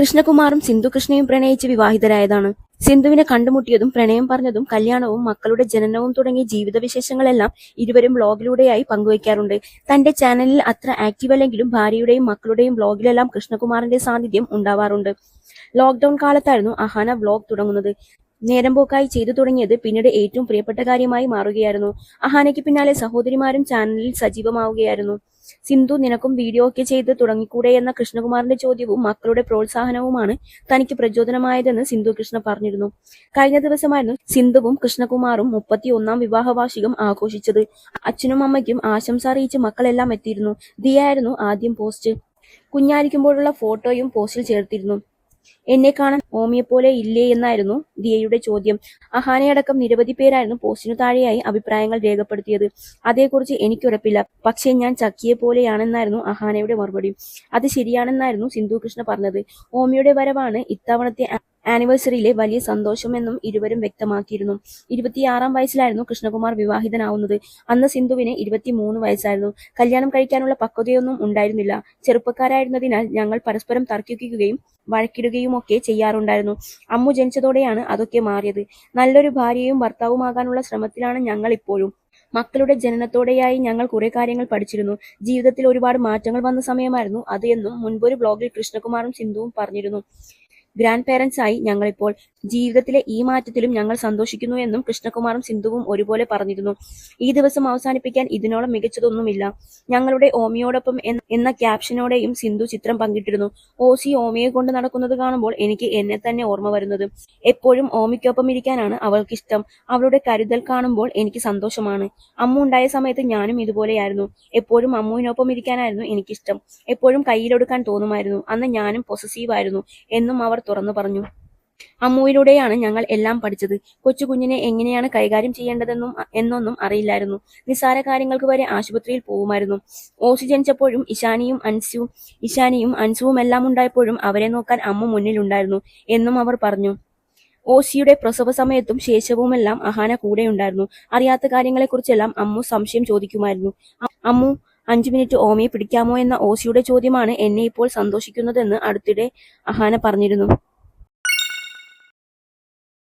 കൃഷ്ണകുമാറും സിന്ധുകൃഷ്ണയും പ്രണയിച്ച് വിവാഹിതരായതാണ്. സിന്ധുവിനെ കണ്ടുമുട്ടിയതും പ്രണയം പറഞ്ഞതും കല്യാണവും മക്കളുടെ ജനനവും തുടങ്ങിയ ജീവിതവിശേഷങ്ങളെല്ലാം ഇരുവരും ബ്ലോഗിലൂടെയായി പങ്കുവയ്ക്കാറുണ്ട്. തന്റെ ചാനലിൽ അത്ര ആക്റ്റീവ് അല്ലെങ്കിലും ഭാര്യയുടെയും മക്കളുടെയും ബ്ലോഗിലെല്ലാം കൃഷ്ണകുമാറിന്റെ സാന്നിധ്യം ഉണ്ടാവാറുണ്ട്. ലോക്ക്ഡൌൺ കാലത്തായിരുന്നു അഹാന വ്ലോഗ് തുടങ്ങുന്നത്. നേരം പോക്കായി ചെയ്തു തുടങ്ങിയത് പിന്നീട് ഏറ്റവും പ്രിയപ്പെട്ട കാര്യമായി മാറുകയായിരുന്നു. അഹാനയ്ക്ക് പിന്നാലെ സഹോദരിമാരും ചാനലിൽ സജീവമാവുകയായിരുന്നു. സിന്ധു നിനക്കും വീഡിയോ ഒക്കെ ചെയ്ത് തുടങ്ങിക്കൂടെ എന്ന കൃഷ്ണകുമാറിന്റെ ചോദ്യവും മക്കളുടെ പ്രോത്സാഹനവുമാണ് തനിക്ക് പ്രചോദനമായതെന്ന് സിന്ധു കൃഷ്ണ പറഞ്ഞിരുന്നു. കഴിഞ്ഞ ദിവസമായിരുന്നു സിന്ധുവും കൃഷ്ണകുമാറും മുപ്പത്തി വിവാഹവാർഷികം വിവാഹ വാർഷികം ആഘോഷിച്ചത്. അച്ഛനും അമ്മയ്ക്കും ആശംസ അറിയിച്ച് മക്കളെല്ലാം എത്തിയിരുന്നു. ദിയായിരുന്നു ആദ്യം പോസ്റ്റ്. കുഞ്ഞായിരിക്കുമ്പോഴുള്ള ഫോട്ടോയും പോസ്റ്റിൽ ചേർത്തിരുന്നു. എന്നെ കാണാൻ പോലെ ഇല്ലേ എന്നായിരുന്നു ദിയയുടെ ചോദ്യം. അഹാനയടക്കം നിരവധി പേരായിരുന്നു പോസ്റ്റിനു താഴെയായി അഭിപ്രായങ്ങൾ രേഖപ്പെടുത്തിയത്. അതേക്കുറിച്ച് എനിക്കുറപ്പില്ല. പക്ഷേ ഞാൻ ചക്കിയെ പോലെയാണെന്നായിരുന്നു അഹാനയുടെ മറുപടി. അത് ശരിയാണെന്നായിരുന്നു സിന്ധു കൃഷ്ണ പറഞ്ഞത്. ഓമിയുടെ വരവാണ് ഇത്തവണത്തെ ആനിവേഴ്സറിയിലെ വലിയ സന്തോഷമെന്നും ഇരുവരും വ്യക്തമാക്കിയിരുന്നു. ഇരുപത്തിയാറാം വയസ്സിലായിരുന്നു കൃഷ്ണകുമാർ വിവാഹിതനാവുന്നത്. അന്ന് സിന്ധുവിന് ഇരുപത്തിമൂന്ന് വയസ്സായിരുന്നു. കല്യാണം കഴിക്കാനുള്ള പക്വതയൊന്നും ഉണ്ടായിരുന്നില്ല. ചെറുപ്പക്കാരായിരുന്നതിനാൽ ഞങ്ങൾ പരസ്പരം തർക്കിക്കുകയും വഴക്കിടുകയുമൊക്കെ ചെയ്യാറുണ്ടായിരുന്നു. അമ്മു ജനിച്ചതോടെയാണ് അതൊക്കെ മാറിയത്. നല്ലൊരു ഭാര്യയും ഭർത്താവുമാകാനുള്ള ശ്രമത്തിലാണ് ഞങ്ങൾ ഇപ്പോഴും. മക്കളുടെ ജനനത്തോടെയായി ഞങ്ങൾ കുറെ കാര്യങ്ങൾ പഠിച്ചിരുന്നു. ജീവിതത്തിൽ ഒരുപാട് മാറ്റങ്ങൾ വന്ന സമയമായിരുന്നു അത് എന്നും മുൻപൊരു ബ്ലോഗിൽ കൃഷ്ണകുമാറും സിന്ധുവും പറഞ്ഞിരുന്നു. ഗ്രാൻഡ് പേരൻസ് ആയി ഞങ്ങളിപ്പോൾ ജീവിതത്തിലെ ഈ മാറ്റത്തിലും ഞങ്ങൾ സന്തോഷിക്കുന്നു എന്നും കൃഷ്ണകുമാറും സിന്ധുവും ഒരുപോലെ പറഞ്ഞിരുന്നു. ഈ ദിവസം അവസാനിപ്പിക്കാൻ ഇതിനോളം മികച്ചതൊന്നുമില്ല. ഞങ്ങളുടെ ഓമിയോടൊപ്പം എന്ന- ക്യാപ്ഷനോടെയും സിന്ധു ചിത്രം പങ്കിട്ടിരുന്നു. ഓസി ഓമിയെ കൊണ്ട് നടക്കുന്നത് കാണുമ്പോൾ എനിക്ക് എന്നെ തന്നെ ഓർമ്മ വരുന്നത്. എപ്പോഴും ഓമിക്കൊപ്പം ഇരിക്കാനാണ് അവൾക്കിഷ്ടം. അവളുടെ കരുതൽ കാണുമ്പോൾ എനിക്ക് സന്തോഷമാണ്. അമ്മു ഉണ്ടായ സമയത്ത് ഞാനും ഇതുപോലെയായിരുന്നു. എപ്പോഴും അമ്മുവിനൊപ്പം ഇരിക്കാനായിരുന്നു എനിക്കിഷ്ടം. എപ്പോഴും കയ്യിലെടുക്കാൻ തോന്നുമായിരുന്നു. അന്ന് ഞാനും പൊസസീവ് ആയിരുന്നു. എന്നും അവർ തുറന്നു പറഞ്ഞു. അമ്മുവിലൂടെയാണ് ഞങ്ങൾ എല്ലാം പഠിച്ചത്. കൊച്ചുകുഞ്ഞിനെ എങ്ങനെയാണ് കൈകാര്യം ചെയ്യേണ്ടതെന്നും എന്നൊന്നും അറിയില്ലായിരുന്നു. നിസ്സാര കാര്യങ്ങൾക്ക് വരെ ആശുപത്രിയിൽ പോകുമായിരുന്നു. ഓസി ജനിച്ചപ്പോഴും ഇഷാനിയും അൻസുവും ഇഷാനിയും അൻസുവും എല്ലാം ഉണ്ടായപ്പോഴും അവരെ നോക്കാൻ അമ്മ മുന്നിലുണ്ടായിരുന്നു എന്നും അവർ പറഞ്ഞു. ഓസിയുടെ പ്രസവ സമയത്തും ശേഷവുമെല്ലാം അഹാന കൂടെ ഉണ്ടായിരുന്നു അറിയാത്ത കാര്യങ്ങളെക്കുറിച്ചെല്ലാം അമ്മു സംശയം ചോദിക്കുമായിരുന്നു. അമ്മു അഞ്ചു മിനിറ്റ് ഓമയെ പിടിക്കാമോ എന്ന ഓസിയുടെ ചോദ്യമാണ് എന്നെ ഇപ്പോൾ സന്തോഷിക്കുന്നതെന്ന് അടുത്തിടെ അഹാന പറഞ്ഞിരുന്നു.